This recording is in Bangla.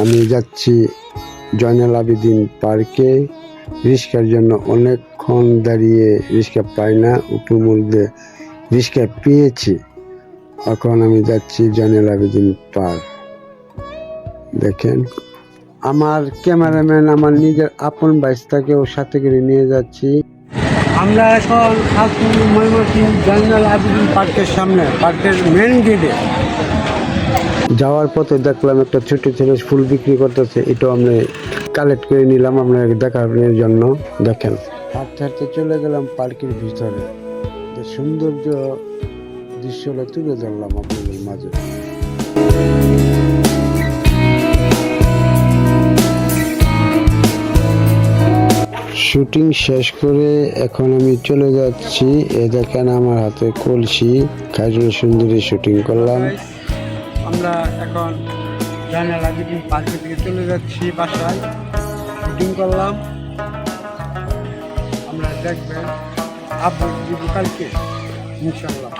আমি যাচ্ছি জয়নাল আবেদিন পার্কে। রিক্সার জন্য অনেকক্ষণ দাঁড়িয়ে রিক্সা পাই না উপর মধ্যে রিক্সা পেয়েছি। এখন আমি যাচ্ছি জয়নাল আবেদিন পার্ক। দেখেন, আমার ক্যামেরাম্যান আমার নিজের আপন বাইসটাকেও সাথে করে নিয়ে যাচ্ছি। আমরা এখন আছি ময়মনসিংহ জয়নাল আবেদিন পার্কের সামনে, পার্কের মেন গেটে যাওয়ার পথে দেখলাম একটা ছোট ছেলে ফুল বিক্রি করতেছে এটাও আমরা কালেক্ট করে নিলাম আপনার দেখানোর জন্য দেখেন। হাঁটতে হাঁটতে চলে গেলাম পার্কের ভিতরে। সৌন্দর্য দৃশ্যটা তুলে ধরলাম আপনাদের মাঝে। শুটিং শেষ করে এখন আমি চলে যাচ্ছি। এ দেখেন আমার হাতে কলসি খাজুর সুন্দরী শুটিং করলাম। আমরা এখন জানাল আবেদিন পার্কের দিকে চলে যাচ্ছি বাসায় শুটিং করলাম আমরা দেখবেন আপনি কালকে ইনশাল্লাহ।